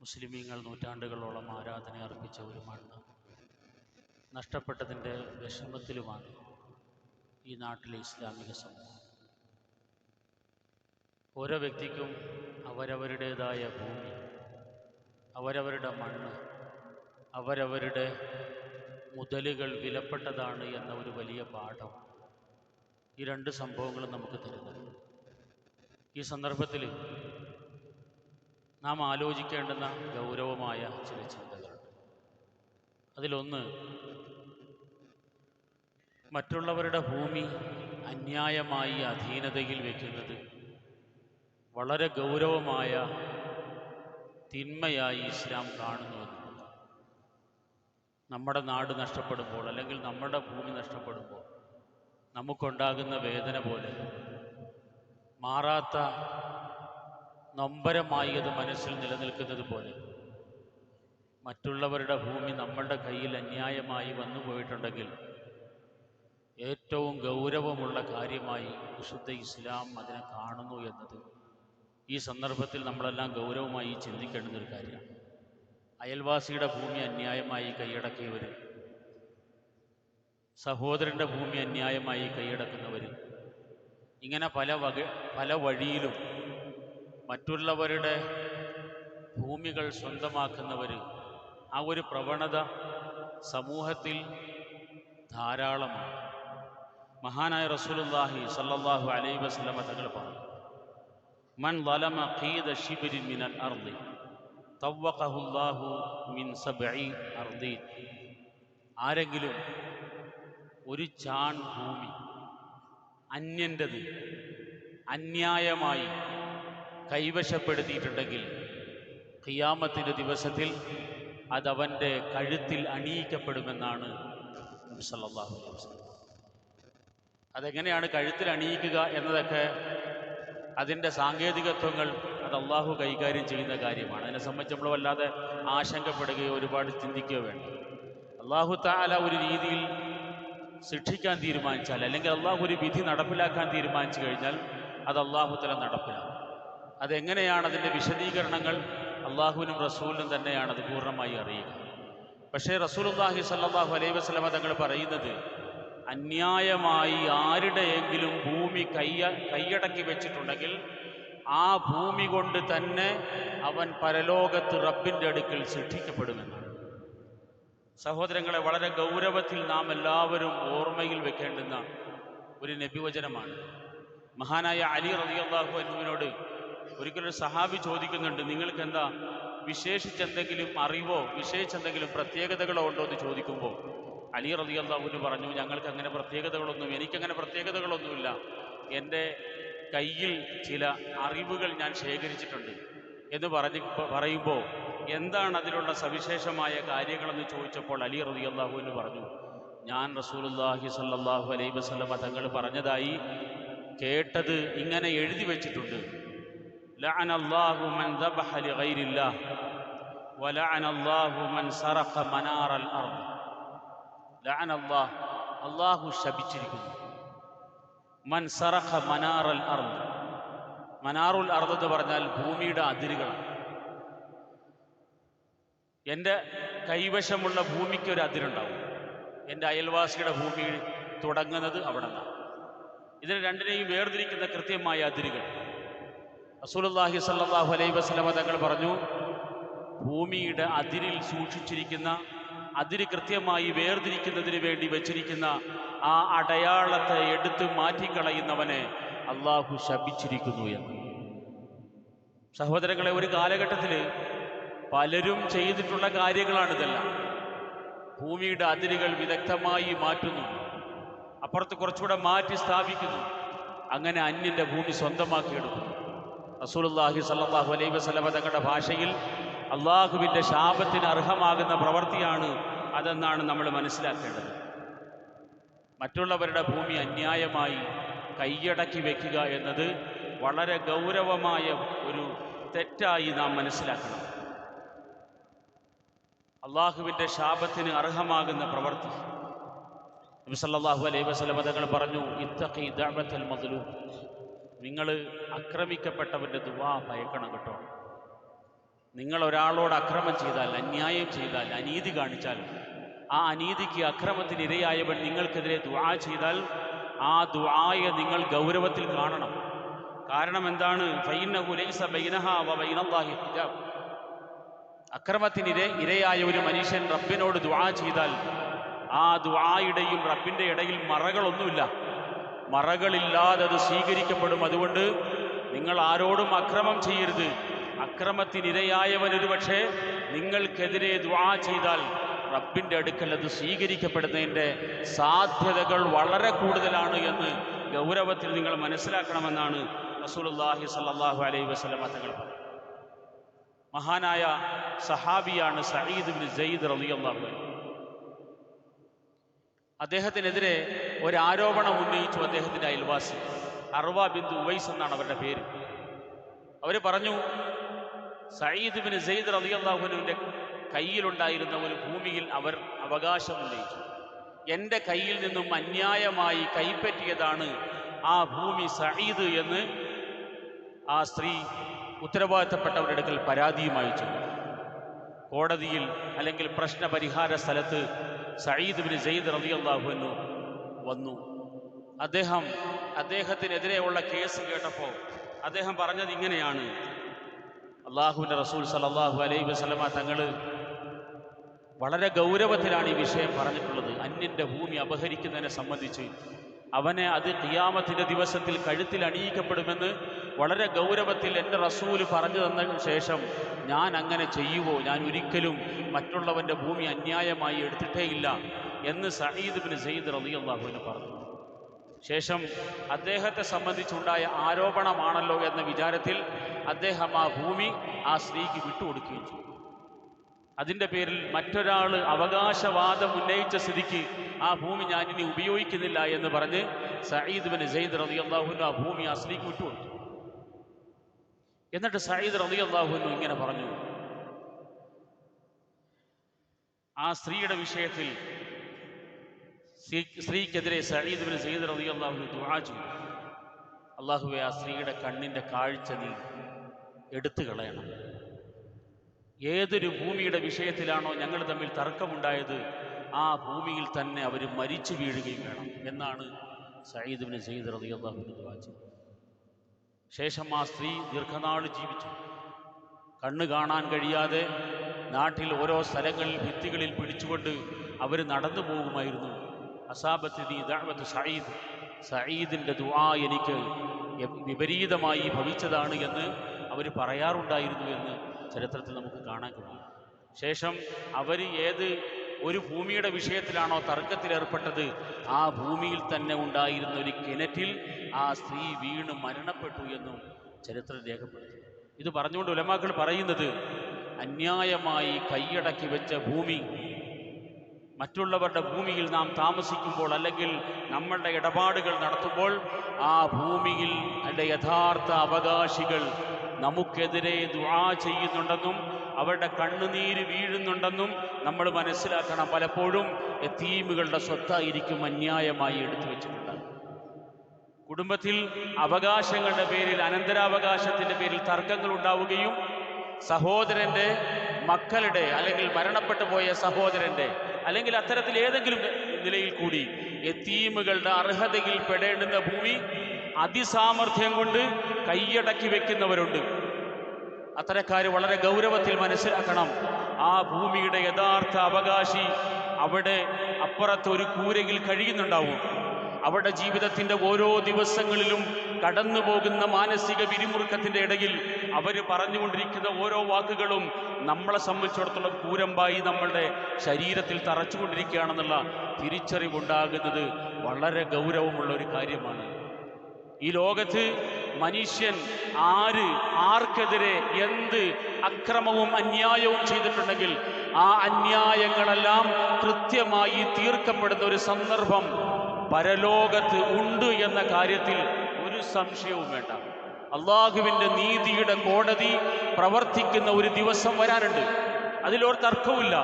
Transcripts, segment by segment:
മുസ്ലിമീങ്ങൾ നൂറ്റാണ്ടുകളോളം ആരാധന അർപ്പിച്ച ഒരു മണ്ണ് നഷ്ടപ്പെട്ടതിന്റെ വിഷമത്തിലുമാണ് ഈ നാട്ടിലെ ഇസ്ലാമിക സമൂഹം. ഓരോ വ്യക്തിക്കും അവരവരുടേതായ ഭൂമി അവരവരുടെ മണ്ണ് അവരവരുടെ മുതലുകൾ വിലപ്പെട്ടതാണ് എന്ന ഒരു വലിയ പാഠം ഈ രണ്ട് സംഭവങ്ങളും നമുക്ക് തരുന്നു ഈ സന്ദർഭത്തിൽ നാം ആലോചിക്കേണ്ടുന്ന ഗൗരവമായ ചില ചിന്തകളുണ്ട് അതിലൊന്ന് മറ്റുള്ളവരുടെ ഭൂമി അന്യായമായി അധീനതയിൽ വയ്ക്കുന്നത് വളരെ ഗൗരവമായ തിന്മയായി ഇസ്ലാം കാണുന്നു എന്നുള്ളത് നമ്മുടെ നാട് നഷ്ടപ്പെടുമ്പോൾ അല്ലെങ്കിൽ നമ്മുടെ ഭൂമി നഷ്ടപ്പെടുമ്പോൾ നമുക്കുണ്ടാകുന്ന വേദന പോലെ മാറാത്ത നൊമ്പരമായി അത് മനസ്സിൽ നിലനിൽക്കുന്നത് പോലെ. മറ്റുള്ളവരുടെ ഭൂമി നമ്മളുടെ കയ്യിൽ അന്യായമായി വന്നു പോയിട്ടുണ്ടെങ്കിൽ ഏറ്റവും ഗൗരവമുള്ള കാര്യമായി വിശുദ്ധ ഇസ്ലാം അതിനെ കാണുന്നു എന്നത് ഈ സന്ദർഭത്തിൽ നമ്മളെല്ലാം ഗൗരവമായി ചിന്തിക്കേണ്ടുന്ന ഒരു കാര്യമാണ്. അയൽവാസിയുടെ ഭൂമി അന്യായമായി കൈയടക്കിയവർ സഹോദരന്റെ ഭൂമി അന്യായമായി കൈയടക്കുന്നവർ ഇങ്ങനെ പല വക പല വഴിയിലും മറ്റുള്ളവരുടെ ഭൂമികൾ സ്വന്തമാക്കുന്നവർ ആ ഒരു പ്രവണത സമൂഹത്തിൽ ധാരാളമാണ്. മഹാനായ റസൂലുള്ളാഹി സല്ലല്ലാഹു അലൈഹി വസല്ലമ തങ്ങൾ പറഞ്ഞു മൻ വലമ ഖീദ ശിബിരിൻ മിനൽ അർദി തവ്വഖഹുല്ലാഹു മിൻ സബഈ അർദി. ആരെങ്കിലും ഒരു ചാൺ ഭൂമി അന്യന്റെത് അന്യായമായി കൈവശപ്പെടുത്തിയിട്ടുണ്ടെങ്കിൽ ഖിയാമത്തിന്റെ ദിവസത്തിൽ അതവന്റെ കഴുത്തിൽ അണിയിക്കപ്പെടുമെന്നാണ് സല്ലാഹു അതെങ്ങനെയാണ് കഴുത്തിൽ അണിയിക്കുക എന്നതൊക്കെ അതിന്റെ സാങ്കേതികത്വങ്ങൾ അത് അള്ളാഹു കൈകാര്യം ചെയ്യുന്ന കാര്യമാണ്. അതിനെ സംബന്ധിച്ച് നമ്മൾ വല്ലാതെ ആശങ്കപ്പെടുകയോ ഒരുപാട് ചിന്തിക്കുകയോ വേണ്ട. അള്ളാഹു താല ഒരു രീതിയിൽ ശിക്ഷിക്കാൻ തീരുമാനിച്ചാൽ അല്ലെങ്കിൽ അള്ളാഹു ഒരു വിധി നടപ്പിലാക്കാൻ തീരുമാനിച്ചു കഴിഞ്ഞാൽ അത് അള്ളാഹു തല നടപ്പിലാക്കും. അതെങ്ങനെയാണ് അതിന്റെ വിശദീകരണങ്ങൾ? അള്ളാഹുവിനും റസൂലിനും തന്നെയാണ് അത് പൂർണമായി അറിയുക. പക്ഷേ റസൂലുല്ലാഹി സല്ലാഹു അലൈ വസ്ലമ തങ്ങൾ പറയുന്നത് അന്യായമായി ആരുടെയെങ്കിലും ഭൂമി കയ്യ കൈയടക്കി വെച്ചിട്ടുണ്ടെങ്കിൽ ആ ഭൂമി കൊണ്ട് തന്നെ അവൻ പരലോകത്ത് റബ്ബിന്റെ അടുക്കൽ ശിക്ഷിക്കപ്പെടുമെന്നാണ് സഹോദരങ്ങളെ വളരെ ഗൗരവത്തിൽ നാം എല്ലാവരും ഓർമ്മയിൽ വെക്കേണ്ടുന്ന ഒരു നബിവചനമാണ്. മഹാനായ അലി റളിയല്ലാഹു അൻഹുവിനോട് ഒരിക്കലൊരു സഹാബി ചോദിക്കുന്നുണ്ട് നിങ്ങൾക്ക് എന്താ വിശേഷിച്ചെന്തെങ്കിലും അറിവോ? വിശേഷിച്ചെന്തെങ്കിലും പ്രത്യേകതകളോ ഉണ്ടോ? എന്ന് ചോദിക്കുമ്പോൾ അലി റളിയല്ലാഹുവിന് പറഞ്ഞു ഞങ്ങൾക്ക് അങ്ങനെ പ്രത്യേകതകളൊന്നും എനിക്കങ്ങനെ പ്രത്യേകതകളൊന്നുമില്ല. എന്റെ കയ്യിൽ ചില അറിവുകൾ ഞാൻ ശേഖരിച്ചിട്ടുണ്ട്. എന്ന് പറഞ്ഞ് പറയുമ്പോൾ എന്താണ് അതിലുള്ള സവിശേഷമായ കാര്യങ്ങളെന്ന് ചോദിച്ചപ്പോൾ അലി റളിയല്ലാഹുവിന് പറഞ്ഞു ഞാൻ റസൂലുള്ളാഹി സല്ലാഹു അലൈഹി വസ്ലമ തങ്ങൾ പറഞ്ഞതായി കേട്ടത് ഇങ്ങനെ എഴുതി വെച്ചിട്ടുണ്ട്. ലഅന من ذبح لغير الله ولعن الله من سرق منار الارض لعن الله അള്ളാഹു ശപിച്ചിരിക്കുന്നു. മൻ സറഖ മനാറൽ അർദ്. മനാറുൽ അർദ് എന്ന് പറഞ്ഞാൽ ഭൂമിയുടെ അതിരുകളാണ്. എന്റെ കൈവശമുള്ള ഭൂമിക്ക് ഒരു അതിരുണ്ടാവും. എന്റെ അയൽവാസിയുടെ ഭൂമി തുടങ്ങുന്നത് അവിടെ നിന്നാണ് ഇതിന് രണ്ടിനെയും വേർതിരിക്കുന്ന കൃത്യമായ അതിരുകൾ. റസൂലുള്ളാഹി സ്വല്ലല്ലാഹു അലൈഹി വസല്ലമ തങ്ങൾ പറഞ്ഞു ഭൂമിയുടെ അതിരിൽ സൂക്ഷിച്ചിരിക്കുന്ന അതിര് കൃത്യമായി വേർതിരിക്കുന്നതിന് വേണ്ടി വെച്ചിരിക്കുന്ന ആ അടയാളത്തെ എടുത്തു മാറ്റിക്കളയുന്നവനെ അള്ളാഹു ശപിച്ചിരിക്കുന്നു എന്ന്. സഹോദരങ്ങളെ ഒരു കാലഘട്ടത്തിൽ പലരും ചെയ്തിട്ടുള്ള കാര്യങ്ങളാണിതെല്ലാം. ഭൂമിയുടെ അതിരുകൾ വിദഗ്ധമായി മാറ്റുന്നു അപ്പുറത്ത് കുറച്ചുകൂടെ മാറ്റി സ്ഥാപിക്കുന്നു അങ്ങനെ അന്യന്റെ ഭൂമി സ്വന്തമാക്കിയെടുക്കുന്നു റസൂലുള്ളാഹി സ്വല്ലല്ലാഹു അലൈഹി വസല്ലമ തങ്ങളുടെ ഭാഷയിൽ അള്ളാഹുവിന്റെ ശാപത്തിന് അർഹമാകുന്ന പ്രവൃത്തിയാണ് അതെന്നാണ് നമ്മൾ മനസ്സിലാക്കേണ്ടത്. മറ്റുള്ളവരുടെ ഭൂമി അന്യായമായി കൈയടക്കി വയ്ക്കുക എന്നത് വളരെ ഗൗരവമായ ഒരു തെറ്റായി നാം മനസ്സിലാക്കണം. അള്ളാഹുവിന്റെ ശാപത്തിന് അർഹമാകുന്ന പ്രവൃത്തി. നബി സല്ലല്ലാഹു അലൈഹി വസല്ലമ തങ്ങൾ പറഞ്ഞു ഇത്തഖി ദഅവത്തൽ മദ്ലൂം. നിങ്ങൾ ആക്രമിക്കപ്പെട്ടവന്റെ ദുവാ ഭയക്കണം കേട്ടോ. നിങ്ങൾ ഒരാളോട് അക്രമം ചെയ്താൽ അന്യായം ചെയ്താൽ അനീതി കാണിച്ചാൽ ആ അനീതിക്ക് അക്രമത്തിന് ഇരയായവൻ നിങ്ങൾക്കെതിരെ ദുആ ചെയ്താൽ ആ ദുആയെ നിങ്ങൾ ഗൗരവത്തിൽ കാണണം. കാരണം എന്താണ്? ഹിജാബ്. അക്രമത്തിനിര ഇരയായ ഒരു മനുഷ്യൻ റബ്ബിനോട് ദുആ ചെയ്താൽ ആ ദുആയുടെയും റബ്ബിന്റെ ഇടയിൽ മറകളൊന്നുമില്ല. മറകളില്ലാതെ അത് സ്വീകരിക്കപ്പെടും. അതുകൊണ്ട് നിങ്ങൾ ആരോടും അക്രമം ചെയ്യരുത്. അക്രമത്തിനിരയായവൻ ഒരു പക്ഷേ നിങ്ങൾക്കെതിരെ ദ്വാ ചെയ്താൽ റബ്ബിന്റെ അടുക്കൽ അത് സ്വീകരിക്കപ്പെടുന്നതിന്റെ സാധ്യതകൾ വളരെ കൂടുതലാണ് എന്ന് ഗൗരവത്തിൽ നിങ്ങൾ മനസ്സിലാക്കണമെന്നാണ് റസൂലുള്ളാഹി സ്വല്ലല്ലാഹു അലൈഹി വസല്ലമ തങ്ങൾ മഹാനായ സഹാബിയാണ് സഈദ് ബിൻ സെയ്ദ് റളിയല്ലാഹു അൻഹു. അദ്ദേഹത്തിനെതിരെ ഒരു ആരോപണം ഉന്നയിച്ചു അദ്ദേഹത്തിന്റെ അയൽവാസി. അർവ ബിന്ദു ഉവൈസ് എന്നാണ് അവരുടെ പേര്. അവർ പറഞ്ഞു സയ്യിദ് ബിൻ സെയ്ദ് റളിയല്ലാഹുവിന്റെ കയ്യിലുണ്ടായിരുന്ന ഒരു ഭൂമിയിൽ അവർ അവകാശം ഉന്നയിച്ചു. എന്റെ കയ്യിൽ നിന്നും അന്യായമായി കൈപ്പറ്റിയതാണ് ആ ഭൂമി സയ്യിദ് എന്ന് ആ സ്ത്രീ ഉത്തരവാദിത്തപ്പെട്ടവരുടെ അടുക്കൽ പരാതിയുമായി ചെന്നു. കോടതിയിൽ അല്ലെങ്കിൽ പ്രശ്നപരിഹാര സ്ഥലത്ത് സയ്യിദ് ബിൻ സെയ്ദ് അൻഹു വന്നു. അദ്ദേഹം അദ്ദേഹത്തിനെതിരെയുള്ള കേസ് കേട്ടപ്പോൾ അദ്ദേഹം പറഞ്ഞത് ഇങ്ങനെയാണ്. അള്ളാഹുവിന്റെ റസൂൽ സല്ലല്ലാഹു അലൈഹി വസല്ലമ തങ്ങൾ വളരെ ഗൗരവത്തിലാണ് ഈ വിഷയം പറഞ്ഞിട്ടുള്ളത്. അന്യന്റെ ഭൂമി അപഹരിക്കുന്നതിനെ സംബന്ധിച്ച് അവനെ അത് ഖിയാമത്തിന്റെ ദിവസത്തിൽ കഴുത്തിൽ അണിയിക്കപ്പെടുമെന്ന് വളരെ ഗൗരവത്തിൽ എന്റെ റസൂൽ പറഞ്ഞു തന്നതിന് ശേഷം ഞാൻ അങ്ങനെ ചെയ്യുവോ? ഞാൻ ഒരിക്കലും മറ്റുള്ളവന്റെ ഭൂമി അന്യായമായി എടുത്തിട്ടേ ഇല്ല എന്ന് സയ്യിദ് ബിൻ സെയ്ദ് അള്ളാഹുവിന് പറഞ്ഞു. ശേഷം അദ്ദേഹത്തെ സംബന്ധിച്ചുണ്ടായ ആരോപണമാണല്ലോ എന്ന വിചാരത്തിൽ അദ്ദേഹം ആ ഭൂമി ആ സ്ത്രീക്ക് വിട്ടുകൊടുക്കുകയും ചെയ്തു. അതിന്റെ പേരിൽ മറ്റൊരാൾ അവകാശവാദം ഉന്നയിച്ച സ്ഥിതിക്ക് ആ ഭൂമി ഞാനിനി ഉപയോഗിക്കുന്നില്ല എന്ന് പറഞ്ഞ് സയ്യിദ് ബിൻ സയ്യിദ് റതി അള്ളാഹുനു ആ ഭൂമി ആ സ്ത്രീക്ക് വിട്ടുകൊടുത്തു. എന്നിട്ട് സയ്യിദ് റബി അള്ളാഹുനു ഇങ്ങനെ പറഞ്ഞു. ആ സ്ത്രീയുടെ വിഷയത്തിൽ സ്ത്രീ- സ്ത്രീക്കെതിരെ സയ്യിദ് ബിൻ സയ്യിദ് അള്ളാഹുനു ദുആ ചെയ്തു. അള്ളാഹുവെ ആ സ്ത്രീയുടെ കണ്ണിന്റെ കാഴ്ച നീ എടുത്തു കളയണം. ഏതൊരു ഭൂമിയുടെ വിഷയത്തിലാണോ ഞങ്ങൾ തമ്മിൽ തർക്കമുണ്ടായത് ആ ഭൂമിയിൽ തന്നെ അവർ മരിച്ചു വീഴുകയും വേണം എന്നാണ് സയ്യിദ് ബിൻ സയ്യിദ് അള്ളാഹുവിന് ദുആ ചെയ്തത്. ശേഷം ആ സ്ത്രീ ദീർഘനാൾ ജീവിച്ചു. കണ്ണു കാണാൻ കഴിയാതെ നാട്ടിൽ ഓരോ സ്ഥലങ്ങളിൽ ഭിത്തികളിൽ പിടിച്ചുകൊണ്ട് അവർ നടന്നു പോകുമായിരുന്നു. അസാബത്തിനി ദാവത്ത് സയ്യിദ് സയ്യിദിന്റെ ദുആ എനിക്ക് വിപരീതമായി ഭവിച്ചതാണ് എന്ന് അവർ പറയാറുണ്ടായിരുന്നു എന്ന് ചരിത്രത്തിൽ നമുക്ക് കാണാൻ കഴിയും. ശേഷം അവർ ഏത് ഒരു ഭൂമിയുടെ വിഷയത്തിലാണോ തർക്കത്തിലേർപ്പെട്ടത്? ആ ഭൂമിയിൽ തന്നെ ഉണ്ടായിരുന്ന ഒരു കിണറ്റിൽ ആ സ്ത്രീ വീണ് മരണപ്പെട്ടു എന്നും ചരിത്രം രേഖപ്പെടുത്തി. ഇത് പറഞ്ഞുകൊണ്ട് ഉലമാക്കൾ പറയുന്നത് അന്യായമായി കൈയടക്കി വെച്ച ഭൂമി മറ്റുള്ളവരുടെ ഭൂമിയിൽ നാം താമസിക്കുമ്പോൾ അല്ലെങ്കിൽ നമ്മളുടെ ഇടപാടുകൾ നടത്തുമ്പോൾ ആ ഭൂമിയിൽ അതിന്റെ യഥാർത്ഥ അവകാശികൾ നമുക്കെതിരെ ദുആ ചെയ്യുന്നുണ്ടെന്നും അവരുടെ കണ്ണുനീര് വീഴുന്നുണ്ടെന്നും നമ്മൾ മനസ്സിലാക്കണം. പലപ്പോഴും എത്തീമുകളുടെ സ്വത്തായിരിക്കും അന്യായമായി എടുത്തു വെച്ചിട്ടുണ്ട് കുടുംബത്തിൽ അവകാശങ്ങളുടെ പേരിൽ അനന്തരാവകാശത്തിന്റെ പേരിൽ തർക്കങ്ങൾ ഉണ്ടാവുകയും സഹോദരന്റെ മക്കളുടെ അല്ലെങ്കിൽ മരണപ്പെട്ടു പോയ സഹോദരന്റെ അല്ലെങ്കിൽ അത്തരത്തിൽ ഏതെങ്കിലും നിലയിൽ കൂടി എത്തീമുകളുടെ അർഹതയിൽ പെടേണ്ടുന്ന ഭൂമി അതിസാമർഥ്യം കൊണ്ട് കൈയടക്കി വെക്കുന്നവരുണ്ട്. അത്തരക്കാർ വളരെ ഗൗരവത്തിൽ മനസ്സിലാക്കണം. ആ ഭൂമിയുടെ യഥാർത്ഥ അവകാശി അവിടെ അപ്പുറത്ത് ഒരു കൂരയിൽ കഴിയുന്നുണ്ടാവും. അവരുടെ ജീവിതത്തിന്റെ ഓരോ ദിവസങ്ങളിലും കടന്നു പോകുന്ന മാനസിക പിരിമുറുക്കത്തിന്റെ ഇടയിൽ അവർ പറഞ്ഞുകൊണ്ടിരിക്കുന്ന ഓരോ വാക്കുകളും നമ്മളെ സംബന്ധിച്ചിടത്തോളം കൂരമ്പായി നമ്മളുടെ ശരീരത്തിൽ തറച്ചുകൊണ്ടിരിക്കുകയാണെന്നുള്ള തിരിച്ചറിവുണ്ടാകുന്നത് വളരെ ഗൗരവമുള്ള ഒരു കാര്യമാണ്. ഈ ലോകത്ത് മനുഷ്യൻ ആര് ആർക്കെതിരെ എന്ത് അക്രമവും അന്യായവും ചെയ്തിട്ടുണ്ടെങ്കിൽ ആ അന്യായങ്ങളെല്ലാം കൃത്യമായി തീർക്കപ്പെടുന്ന ഒരു സന്ദർഭം പരലോകത്ത് ഉണ്ട് എന്ന കാര്യത്തിൽ ഒരു സംശയവും വേണ്ട. അള്ളാഹുവിന്റെ നീതിയുടെ കോടതി പ്രവർത്തിക്കുന്ന ഒരു ദിവസം വരാനുണ്ട്. അതിലൊരു തർക്കവുമില്ല.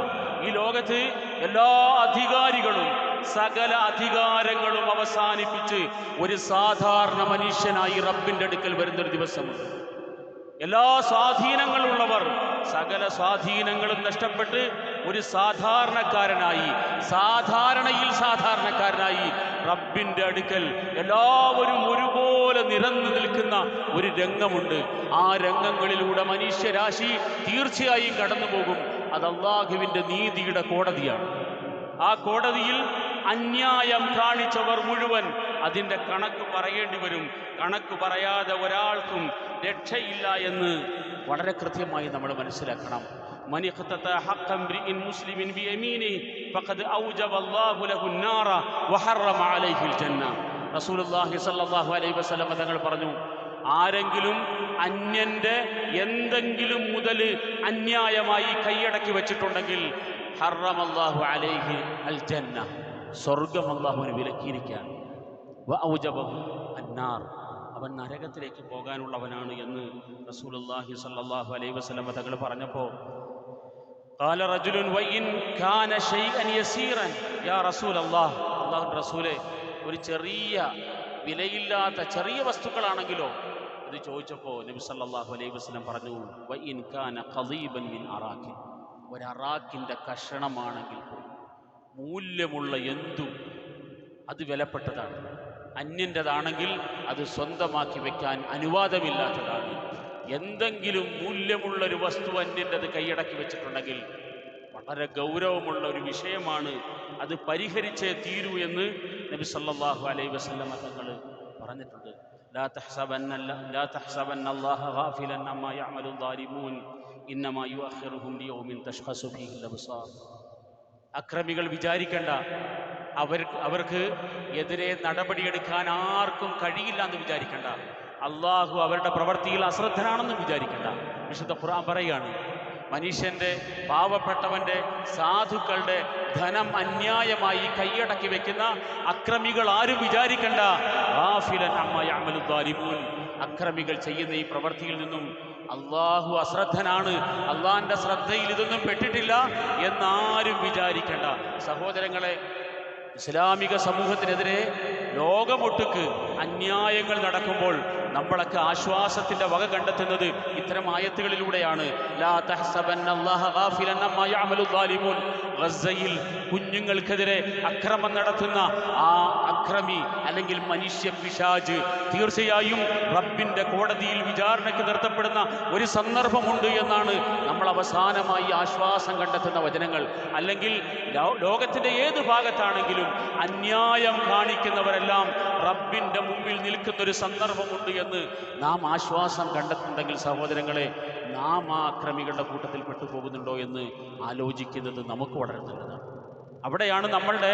ഈ ലോകത്ത് എല്ലാ അധികാരികളും സകല അധികാരങ്ങളും അവസാനിപ്പിച്ച് ഒരു സാധാരണ മനുഷ്യനായി റബ്ബിന്റെ അടുക്കൽ വരുന്നൊരു ദിവസമുണ്ട്. എല്ലാ സ്വാധീനങ്ങളുള്ളവർ സകല സ്വാധീനങ്ങളും നഷ്ടപ്പെട്ട് ഒരു സാധാരണക്കാരനായി സാധാരണയിൽ സാധാരണക്കാരനായി റബ്ബിന്റെ അടുക്കൽ എല്ലാവരും ഒരുപോലെ നിരന്നു നിൽക്കുന്ന ഒരു രംഗമുണ്ട്. ആ രംഗങ്ങളിലൂടെ മനുഷ്യരാശി തീർച്ചയായും കടന്നു പോകും അത് അള്ളാഹുവിന്റെ നീതിയുടെ കോടതിയാണ്. ആ കോടതിയിൽ അന്യായം കാണിച്ചവർ മുഴുവൻ അതിന്റെ കണക്ക് പറയേണ്ടി വരും. കണക്ക് പറയാതെ ഒരാൾക്കും രക്ഷയില്ല എന്ന് വളരെ കൃത്യമായി നമ്മൾ മനസ്സിലാക്കണം. തങ്ങൾ പറഞ്ഞു ആരെങ്കിലും അന്യന്റെ എന്തെങ്കിലും മുതൽ അന്യായമായി കൈയടക്കി വെച്ചിട്ടുണ്ടെങ്കിൽ ഹറമല്ലാഹു അലൈഹി അൽ ജന്ന. സ്വർഗം അള്ളാഹുവിന് വിലക്കിയിരിക്കുകയാണ് വ ഔജബഹു അന്നാർ അവൻ നരകത്തിലേക്ക് പോകാനുള്ളവനാണ് എന്ന് റസൂലുള്ളാഹി സ്വല്ലല്ലാഹു അലൈഹി വസല്ലം തങ്ങൾ പറഞ്ഞപ്പോൾ قال رجل وإن كان شيئا يسيرا يا رسول الله അള്ളാഹു റസൂലെ ഒരു ചെറിയ വിലയില്ലാത്ത ചെറിയ വസ്തുക്കളാണെങ്കിലോ ഇത് ചോദിച്ചപ്പോൾ നബി സല്ലല്ലാഹു അലൈഹി വസല്ലം പറഞ്ഞു വഇൻ കാന ഖദീബൻ മിൻ അറാഖിൻ ഒരു അറാഖിൻ്റെ കഷണമാണെങ്കിൽ പോലും മൂല്യമുള്ള എന്തും അത് വിലപ്പെട്ടതാണ്. അന്യന്റെതാണെങ്കിൽ അത് സ്വന്തമാക്കി വെക്കാൻ അനുവാദമില്ലാത്തതാണ്. എന്തെങ്കിലും മൂല്യമുള്ള ഒരു വസ്തു അന്യന്റെത് കൈയടക്കി വെച്ചിട്ടുണ്ടെങ്കിൽ വളരെ ഗൗരവമുള്ള ഒരു വിഷയമാണ് അത് പരിഹരിച്ചേ തീരൂ എന്ന് നബി സല്ലാഹു അലൈ വസല്ലമ തങ്ങൾ പറഞ്ഞിട്ടുണ്ട്. ഇന്നമാ ഫീഹിൽ അബ്സാർ. അക്രമികൾ വിചാരിക്കേണ്ട. അവർ അവർക്ക് എതിരെ നടപടിയെടുക്കാൻ ആർക്കും കഴിയില്ല എന്ന് വിചാരിക്കേണ്ട. അള്ളാഹു അവരുടെ പ്രവർത്തിയിൽ അശ്രദ്ധനാണെന്നും വിചാരിക്കേണ്ട. വിശുദ്ധ ഖുർആൻ പറയുകയാണ് മനുഷ്യന്റെ പാവപ്പെട്ടവന്റെ സാധുക്കളുടെ ധനം അന്യായമായി കൈയടക്കി വെക്കുന്ന അക്രമികൾ ആരും വിചാരിക്കണ്ട. അക്രമികൾ ചെയ്യുന്ന ഈ പ്രവൃത്തിയിൽ നിന്നും അള്ളാഹു അശ്രദ്ധനാണ്. അള്ളാഹിന്റെ ശ്രദ്ധയിൽ ഇതൊന്നും പെട്ടിട്ടില്ല എന്നാരും വിചാരിക്കേണ്ട. സഹോദരങ്ങളെ ഇസ്ലാമിക സമൂഹത്തിനെതിരെ ലോകമൊട്ടുക്ക് അന്യായങ്ങൾ നടക്കുമ്പോൾ നമ്മളൊക്കെ ആശ്വാസത്തിന്റെ വക കണ്ടെത്തുന്നത് ഇത്തരം ആയത്തുകളിലൂടെയാണ്. കുഞ്ഞുങ്ങൾക്കെതിരെ അക്രമം നടത്തുന്ന ആ അക്രമി അല്ലെങ്കിൽ മനുഷ്യ പിശാജ് തീർച്ചയായും റബ്ബിന്റെ കോടതിയിൽ വിചാരണയ്ക്ക് നിർത്തപ്പെടുന്ന ഒരു സന്ദർഭമുണ്ട് എന്നാണ് നമ്മൾ അവസാനമായി ആശ്വാസം കണ്ടെത്തുന്ന വചനങ്ങൾ. അല്ലെങ്കിൽ ലോകത്തിന്റെ ഏത് ഭാഗത്താണെങ്കിലും അന്യായം കാണിക്കുന്നവരെല്ലാം റബ്ബിന്റെ മുമ്പിൽ നിൽക്കുന്ന ഒരു സന്ദർഭമുണ്ട് എന്ന് നാം ആശ്വാസം കണ്ടെത്തുന്നുണ്ടെങ്കിൽ സഹോദരങ്ങളെ നാം ആ അക്രമികളുടെ കൂട്ടത്തിൽ പെട്ടുപോകുന്നുണ്ടോ എന്ന് ആലോചിക്കുന്നത് നമുക്ക് വളരെ നല്ലതാണ്. അവിടെയാണ് നമ്മളുടെ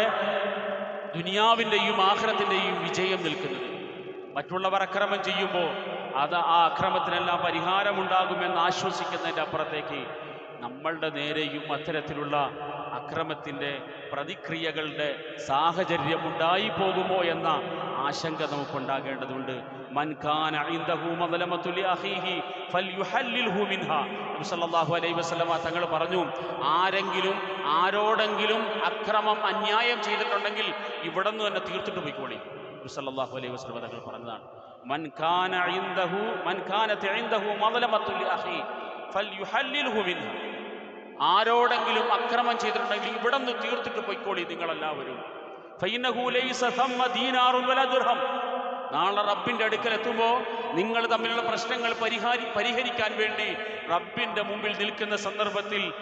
ദുനിയാവിന്റെയും ആഹ്റത്തിന്റെയും വിജയം നിൽക്കുന്നത്. മറ്റുള്ളവർ അക്രമം ചെയ്യുമ്പോൾ അത് ആ അക്രമത്തിനെല്ലാം പരിഹാരമുണ്ടാകുമെന്ന് ആശ്വസിക്കുന്നതിന്റെ അപ്പുറത്തേക്ക് നമ്മളുടെ നേരെയും അത്തരത്തിലുള്ള അക്രമത്തിന്റെ പ്രതിക്രിയകളുടെ സാഹചര്യമുണ്ടായി പോകുമോ എന്ന ആശങ്ക നമുക്കുണ്ടാകേണ്ടതുണ്ട്. തങ്ങൾ പറഞ്ഞു ആരെങ്കിലും ആരോടെങ്കിലും അക്രമം അന്യായം ചെയ്തിട്ടുണ്ടെങ്കിൽ ഇവിടെ നിന്ന് തന്നെ തീർത്തിട്ട് പോയിക്കോളി. സല്ലാഹു അലൈഹി വസ്ലമ തങ്ങൾ പറഞ്ഞതാണ്. ആരോടെങ്കിലും അക്രമം ചെയ്തിട്ടുണ്ടെങ്കിൽ ഇവിടെ നിന്ന് തീർത്തിട്ട് പോയിക്കോളി നിങ്ങളെല്ലാവരും. നാളെ റബ്ബിന്റെ അടുക്കൽ എത്തുമ്പോൾ നിങ്ങൾ തമ്മിലുള്ള പ്രശ്നങ്ങൾ പരിഹാരി പരിഹരിക്കാൻ വേണ്ടി റബ്ബിന്റെ മുമ്പിൽ നിൽക്കുന്ന സന്ദർഭത്തിൽ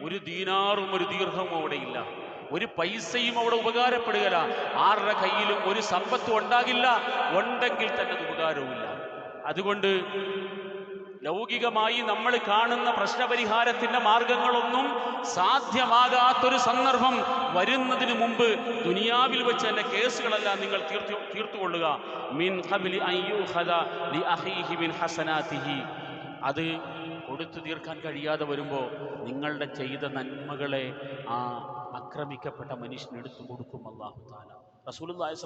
ഒരു ദീനാറും ഒരു ദീർഘവും ഇല്ല ഒരു പൈസയും അവിടെ ഉപകാരപ്പെടുകയില്ല. ആരുടെ കയ്യിലും ഒരു സമ്പത്തും ഉണ്ടാകില്ല. ഉണ്ടെങ്കിൽ തന്നെ അത് ഉപകാരവുമില്ല. അതുകൊണ്ട് ലൗകികമായി നമ്മൾ കാണുന്ന പ്രശ്നപരിഹാരത്തിന്റെ മാർഗങ്ങളൊന്നും സാധ്യമാകാത്തൊരു സന്ദർഭം വരുന്നതിന് മുമ്പ് ദുനിയാവിൽ വെച്ച് തന്നെ കേസുകളെല്ലാം നിങ്ങൾ തീർത്തു തീർത്തുകൊള്ളുക. മിൻ മിൻ ഹസനാതിഹി അത് കൊടുത്തു തീർക്കാൻ കഴിയാതെ വരുമ്പോൾ നിങ്ങളുടെ ചെയ്ത നന്മകളെ ആ ആക്രമിക്കപ്പെട്ട മനുഷ്യനെടുത്തു കൊടുക്കും അള്ളാഹു താല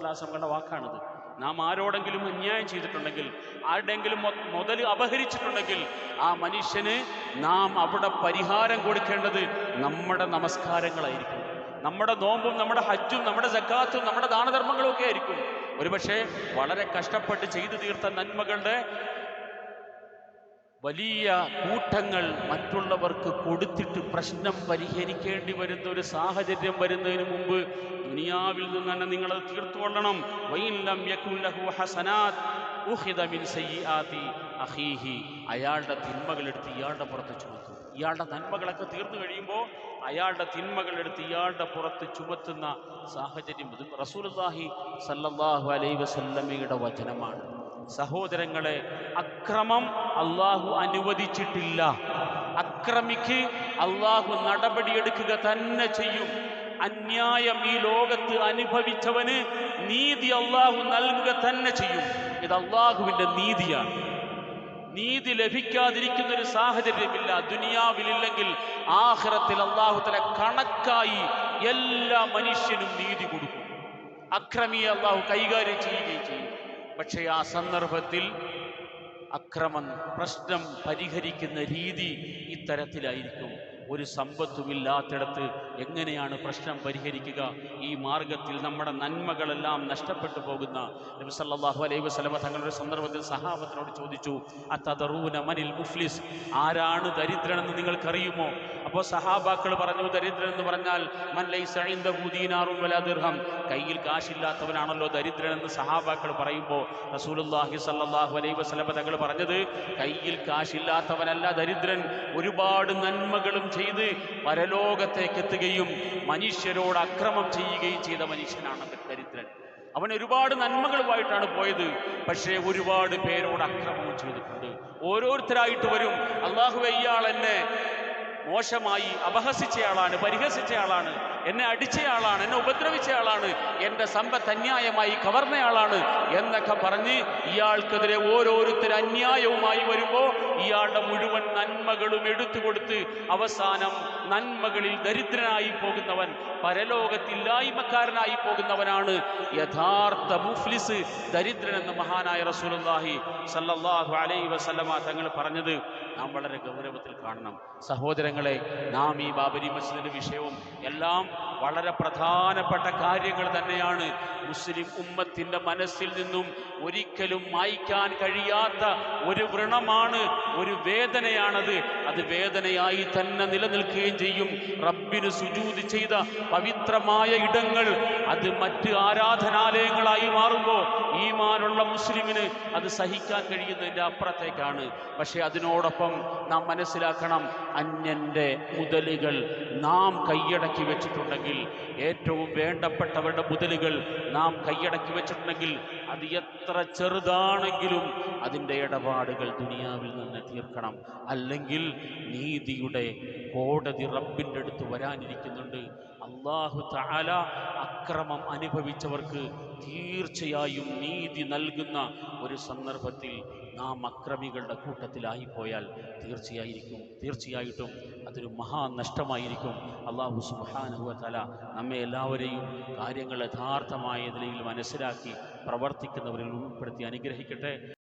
അലൈഹി വസല്ലമയുടെ വാക്കാണിത്. നാം ആരോടെങ്കിലും അന്യായം ചെയ്തിട്ടുണ്ടെങ്കിൽ ആരുടെയെങ്കിലും മൊ- മുതൽ അപഹരിച്ചിട്ടുണ്ടെങ്കിൽ ആ മനുഷ്യന് നാം അവിടെ പരിഹാരം കൊടുക്കേണ്ടത് നമ്മുടെ നമസ്കാരങ്ങളായിരിക്കും. നമ്മുടെ നോമ്പും നമ്മുടെ ഹജ്ജും നമ്മുടെ ജക്കാത്തും നമ്മുടെ ദാനധർമ്മങ്ങളും ഒക്കെ ആയിരിക്കും. ഒരുപക്ഷെ വളരെ കഷ്ടപ്പെട്ട് ചെയ്തു തീർത്ത നന്മകളുടെ വലിയ കൂട്ടങ്ങൾ മറ്റുള്ളവർക്ക് കൊടുത്തിട്ട് പ്രശ്നം പരിഹരിക്കേണ്ടി വരുന്ന ഒരു സാഹചര്യം വരുന്നതിന് മുമ്പ് ദുനിയാവിൽ നിന്ന് തന്നെ നിങ്ങളത് തീർത്തുകൊള്ളണം. വൈലം യകുൻ ഹസനാത് അഖീഹി. അയാളുടെ തിന്മകൾ ഇയാളുടെ പുറത്ത് ചുമത്തും. ഇയാളുടെ നന്മകളൊക്കെ തീർന്നു കഴിയുമ്പോൾ അയാളുടെ തിന്മകൾ എടുത്ത് ഇയാളുടെ പുറത്ത് ചുമത്തുന്ന സാഹചര്യം. റസൂലുള്ളാഹി സല്ലാഹു അലൈഹി വസല്ലമയുടെ വചനമാണ്. സഹോദരങ്ങളെ അക്രമം അള്ളാഹു അനുവദിച്ചിട്ടില്ല. അക്രമിക്ക് അള്ളാഹു നടപടിയെടുക്കുക തന്നെ ചെയ്യും. അന്യായം ഈ ലോകത്ത് അനുഭവിച്ചവന് നീതി അള്ളാഹു നൽകുക തന്നെ ചെയ്യും. ഇത് അള്ളാഹുവിന്റെ നീതിയാണ്. നീതി ലഭിക്കാതിരിക്കുന്ന ഒരു സാഹചര്യമില്ല. ദുനിയാവിലില്ലെങ്കിൽ ആഖിറത്തിൽ അള്ളാഹു തല കണക്കായി എല്ലാ മനുഷ്യനും നീതി കൊടുക്കും. അക്രമിയെ അള്ളാഹു കൈകാര്യം ചെയ്യുകയും ചെയ്യും. പക്ഷേ ആ സന്ദർഭത്തിൽ അക്രമം പ്രശ്നം പരിഹരിക്കുന്ന രീതി ഇത്തരത്തിലായിരിക്കും. ഒരു സമ്പത്തുമില്ലാത്തിടത്ത് എങ്ങനെയാണ് പ്രശ്നം പരിഹരിക്കുക? ഈ മാർഗത്തിൽ നമ്മുടെ നന്മകളെല്ലാം നഷ്ടപ്പെട്ടു പോകുന്ന നബി സല്ലല്ലാഹു അലൈഹി വസല്ലമ തങ്ങളുടെ സന്ദർഭത്തിൽ സഹാബത്തിനോട് ചോദിച്ചു അത്തറൂന മനിൽ മുഫ്ലിസ്? ആരാണ് ദരിദ്രനെന്ന് നിങ്ങൾക്കറിയുമോ? അപ്പോൾ സഹാബാക്കൾ പറഞ്ഞു ദരിദ്രൻ എന്ന് പറഞ്ഞാൽ മൻ ലൈസ ഇൻദഹു ദീനാറുൻ കയ്യിൽ കാശില്ലാത്തവനാണല്ലോ ദരിദ്രനെന്ന് സഹാബാക്കൾ പറയുമ്പോൾ റസൂലുല്ലാഹി സല്ലാഹു അലൈഹി വസ്ലമ തങ്ങൾ പറഞ്ഞത് കയ്യിൽ കാശില്ലാത്തവനല്ല ദരിദ്രൻ. ഒരുപാട് നന്മകളും ചെയ്ത് പരലോകത്തേക്ക് എത്തുകയും മനുഷ്യരോട് അക്രമം ചെയ്യുകയും ചെയ്ത മനുഷ്യനാണ് ദരിദ്രൻ. അവൻ ഒരുപാട് നന്മകളുമായിട്ടാണ് പോയത്. പക്ഷേ ഒരുപാട് പേരോട് അക്രമം ചെയ്തിട്ടുണ്ട്. ഓരോരുത്തരായിട്ട് വരും. അള്ളാഹു ഇയാൾ എന്നെ മോശമായി അപഹസിച്ചയാളാണ് പരിഹസിച്ചയാളാണ്. എന്നെ അടിച്ചയാളാണ് എന്നെ ഉപദ്രവിച്ചയാളാണ് എന്റെ സമ്പത്ത് അന്യായമായി കവർന്നയാളാണ് എന്നൊക്കെ പറഞ്ഞ് ഇയാൾക്കെതിരെ ഓരോരുത്തർ അന്യായവുമായി വരുമ്പോൾ ഇയാളുടെ മുഴുവൻ നന്മകളും എടുത്തു കൊടുത്ത് അവസാനം നന്മകളിൽ ദരിദ്രനായി പോകുന്നവൻ പരലോകത്തില്ലായ്മക്കാരനായി പോകുന്നവനാണ് യഥാർത്ഥ മുഫ്ലിസ് ദരിദ്രനെന്ന് മഹാനായ റസൂലുള്ളാഹി സല്ലല്ലാഹു അലൈഹി വസല്ലമ തങ്ങൾ പറഞ്ഞത്. നാം വളരെ ഗൗരവത്തിൽ കാണണം. സഹോദരങ്ങളെ നാം ഈ ബാബരി മസ്ജിദിന്റെ വിഷയവും എല്ലാം വളരെ പ്രധാനപ്പെട്ട കാര്യങ്ങൾ തന്നെയാണ്. മുസ്ലിം ഉമ്മത്തിന്റെ മനസ്സിൽ നിന്നും ഒരിക്കലും മായ്ക്കാൻ കഴിയാത്ത ഒരു വ്രണമാണ് ഒരു വേദനയാണത്. അത് വേദനയായി തന്നെ നിലനിൽക്കുകയും ചെയ്യും. റബ്ബിന് സുജൂതി ചെയ്ത പവിത്രമായ ഇടങ്ങൾ അത് മറ്റ് ആരാധനാലയങ്ങളായി മാറുമ്പോൾ ഈമാനുള്ള മുസ്ലിമിന് അത് സഹിക്കാൻ കഴിയുന്നതിന്റെ അപ്പുറത്തേക്കാണ്. പക്ഷേ അതിനോടൊപ്പം നാം മനസ്സിലാക്കണം അന്യന്റെ മുതലുകൾ നാം കൈയടക്കി വെച്ചിട്ടുണ്ടെങ്കിൽ ഏറ്റവും വേണ്ടപ്പെട്ടവരുടെ മുതലുകൾ നാം കൈയടക്കി വെച്ചിട്ടുണ്ടെങ്കിൽ അത് എത്ര ചെറുതാണെങ്കിലും അതിന്റെ ഇടപാടുകൾ ദുനിയാവിൽ നിന്ന് തീർക്കണം. അല്ലെങ്കിൽ നീതിയുടെ കോടതി റബ്ബിന്റെ അടുത്ത് വരാനിരിക്കുന്നുണ്ട്. അള്ളാഹു തആല അക്രമം അനുഭവിച്ചവർക്ക് തീർച്ചയായും നീതി നൽകുന്ന ഒരു സന്ദർഭത്തിൽ നാം അക്രമികളുടെ കൂട്ടത്തിലായിപ്പോയാൽ തീർച്ചയായിരിക്കും തീർച്ചയായിട്ടും അതൊരു മഹാനഷ്ടമായിരിക്കും അള്ളാഹു സുബ്ഹാനഹു തല നമ്മെ എല്ലാവരെയും കാര്യങ്ങൾ യഥാർത്ഥമായ നിലയിൽ മനസ്സിലാക്കി പ്രവർത്തിക്കുന്നവരിൽ ഉൾപ്പെടുത്തി അനുഗ്രഹിക്കട്ടെ.